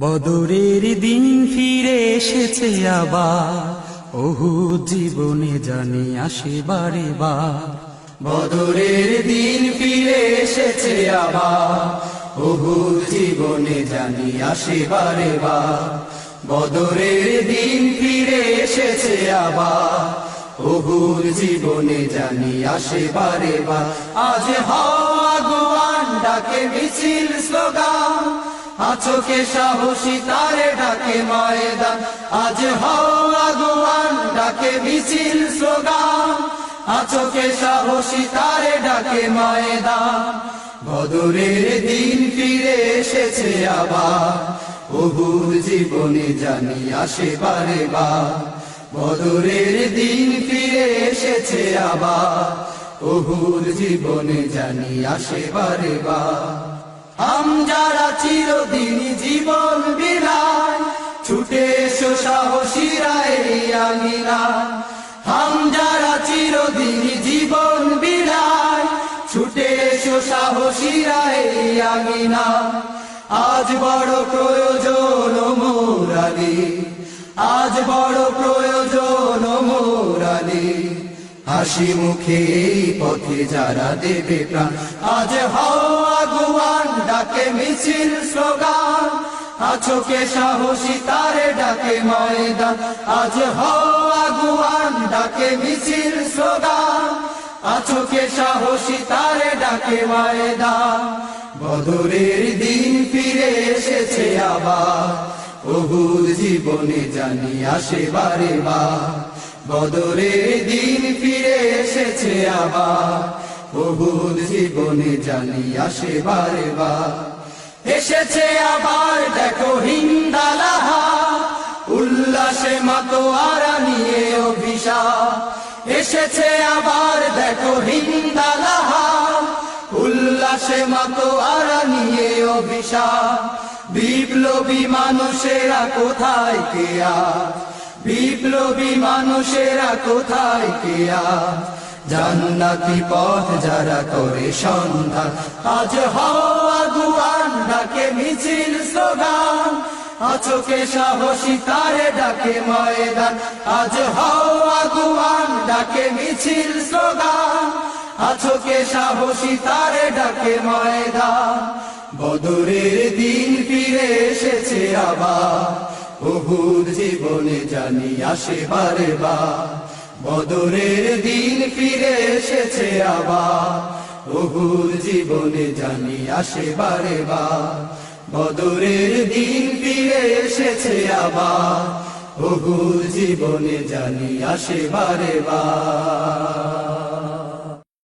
বদরের দিন ফিরে এসেছে আবার। ওহু জীবনে জানি আসে বারে বদরের দিন ফিরে এসেছে আবার। ওহু জীবনে জানি আসে বারে বার। বদরের দিন ফিরে এসেছে আবার। ওহুর জীবনে জানি আসে বারে বার। আজ হওয়া গোয়ান ডাকে মিছিল স্লোগান। আছোকে সাহসী, তারে ডাকে ময়দান। আজ হওয়া গোয়ান ডাকে মিছিল স্লোগান। আছোকে সাহসী, তারে ডাকে ময়দান। বদরের দিন ফিরে এসেছে আবার। ওহুর জীবনে জানি আসে বারে বার। বদরের দিন ফিরে এসেছে আবার। ওহুর জীবনে জানি আসে বারে বার। আম যারা চিরদিন জীবন বিলায়, ছুটে এসো সাহসীরা এই আঙিনায় হাম যারা চিরদিন জীবন বিলায়, ছুটে এসো সাহসীরা এই আঙিনায় আজ বড় প্রয়োজন মোরালি, আজ বড় প্রয়োজন হাসি মুখে পথে যারা দেবে প্রাণ। আজ হওয়া ডাকে মিছিল স্লোগান। আছোকে সাহসী, তারে ডাকে ময়দান। আজ হওয়া গুয়ান ডাকে মিছিল স্লোগান। আছোকে সাহসী, তারে ডাকে ময়দান। বদরের দিন ফিরে এসেছে আবার। ওহুদ জীবনে জানি আসে বারে বার। বদরের দিন ফিরে এসেছে আবার। ওহুদ জীবনে জানি আসে বারে এসেছে আবার, দেখো হিন্দালাহা উল্লাসে মাতোয়ারা নিয়ে অভিশাপ। এসেছে আবার, দেখো হিন্দালাহা উল্লাসে মাতোয়ারা নিয়ে অভিশাপ। বিপ্লবী মানুষেরা কোথায় কেয়া বিপ্লবী মানুষেরা কোথায় কেয়া জান্নাতি পথ যারা করে সন্ধান, আজ হওয়া গুয়ান ডাকে মিছিল স্লোগান আচোকে সাহসী তারে ডাকে ময়দান, আজ হওয়া গুয়ান ডাকে মিছিল স্লোগান আচোকে সাহসী তারে ডাকে ময়দান। বদরের দিন ফিরে এসেছে আবার ওহুর জীবনে জানি আসে বারে বদরের দিন ফিরে এসেছে আবার। ওহুর জীবনে জানি আসে বারে বদরের দিন ফিরে এসেছে আবার। ওহুর জীবনে জানি আসে বারে বার